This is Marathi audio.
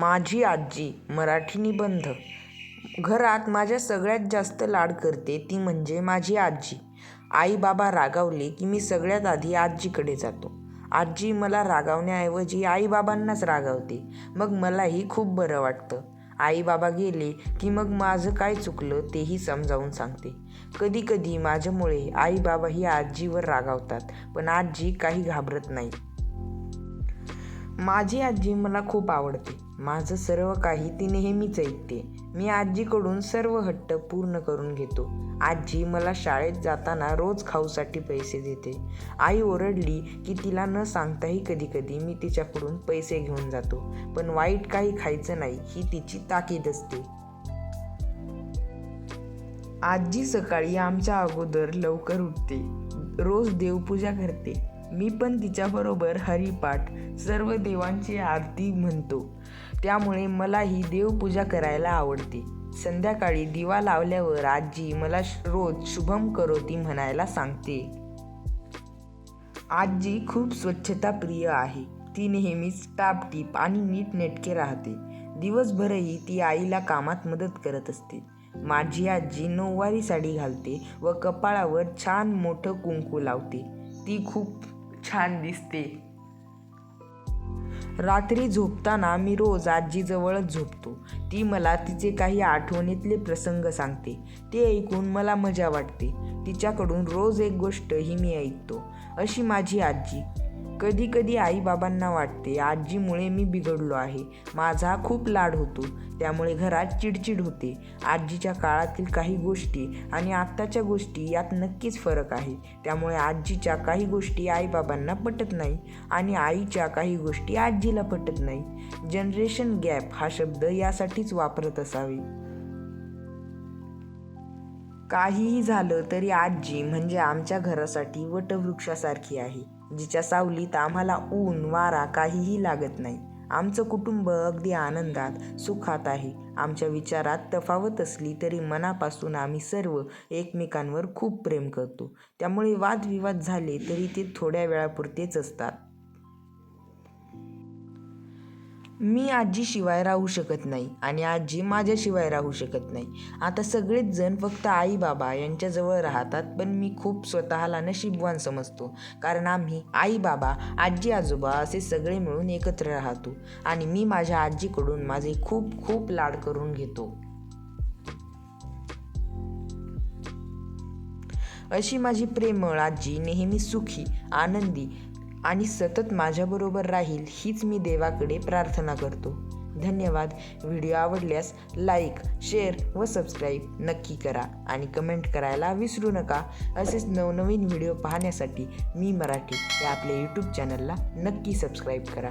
माझी आजी मराठी निबंध. घरात माझ्या सगळ्यात जास्त लाड करते ती म्हणजे माझी आजी. आई बाबा रागावले की मी सगळ्यात आधी आजीकडे जातो. आजी मला रागावण्याऐवजी आई बाबांनाच रागावते. मग मलाही खूप बरं वाटतं. आई बाबा गेले की मग माझं काय चुकलं तेही समजावून सांगते. कधी कधी माझ्यामुळे आई बाबा ही आजीवर रागावतात पण आजी काही घाबरत नाही. माझी आजी मला खूप आवडते. माझं सर्व काही ती नेहमीच ऐकते. मी आजीकडून सर्व हट्ट पूर्ण करून घेतो. आजी मला शाळेत जाताना रोज खाऊसाठी पैसे देते. आई ओरडली की तिला न सांगताही कधी कधी मी तिच्याकडून पैसे घेऊन जातो. पण वाईट काही खायचं नाही ही तिची ताकीद असते. आजी सकाळी आमच्या अगोदर लवकर उठते. रोज देवपूजा करते. मी पण तिच्याबरोबर हरिपाठ सर्व देवांची आरती म्हणतो. त्यामुळे मलाही देवपूजा करायला आवडते. संध्याकाळी दिवा लावल्यावर आजी मला रोज शुभम करोती म्हणायला सांगते. आजी खूप स्वच्छता प्रिय आहे. ती नेहमीच टापटीप आणि नीटनेटके राहते. दिवसभरही ती आईला कामात मदत करत असते. माझी आजी नऊवारी साडी घालते व कपाळावर छान मोठं कुंकू लावते. ती खूप छान दिसते. रात्री झोपताना मी रोज आजीजवळच झोपतो. ती मला तिचे काही आठवणीतले प्रसंग सांगते. ते ऐकून मला मजा वाटते. तिच्याकडून रोज एक गोष्ट ही मी ऐकतो. अशी माझी आजी. कधी कधी आईबाबांना वाटते आजीमुळे मी बिघडलो आहे. माझा खूप लाड होतो. त्यामुळे घरात चिडचिड होते. आजीच्या काळातील काही गोष्टी आणि आत्ताच्या गोष्टी यात नक्कीच फरक आहे. त्यामुळे आजीच्या काही गोष्टी आईबाबांना पटत नाही आणि आईच्या काही गोष्टी आजीला पटत नाही. जनरेशन गॅप हा शब्द यासाठीच वापरत असावे. काहीही झालं तरी आजी म्हणजे आमच्या घरासाठी वटवृक्षासारखी आहे जिच्या सावलीत आम्हाला ऊन वारा काहीही लागत नाही. आमचं कुटुंब अगदी आनंदात सुखात आहे. आमच्या विचारात तफावत असली तरी मनापासून आम्ही सर्व एकमेकांवर खूप प्रेम करतो. त्यामुळे वादविवाद झाले तरी ते थोड्या वेळापुरतेच असतात. मी आजीशिवाय राहू शकत नाही आणि आजी माझ्याशिवाय राहू शकत नाही. आता सगळेच जण फक्त आई बाबा यांच्याजवळ राहतात पण मी खूप स्वतःला नशीबवान समजतो. कारण आम्ही आई बाबा आजी आजोबा असे सगळे मिळून एकत्र राहतो आणि मी माझ्या आजीकडून माझे खूप खूप लाड करून घेतो. अशी माझी प्रेमळ आजी नेहमी सुखी आनंदी आणि सतत माझ्याबरोबर राहील हीच मी देवाकडे प्रार्थना करतो. धन्यवाद. व्हिडिओ आवडल्यास लाईक शेअर व सबस्क्राईब नक्की करा आणि कमेंट करायला विसरू नका. असेच नवनवीन व्हिडिओ पाहण्यासाठी मी मराठी या आपल्या यूट्यूब चॅनलला नक्की सबस्क्राईब करा.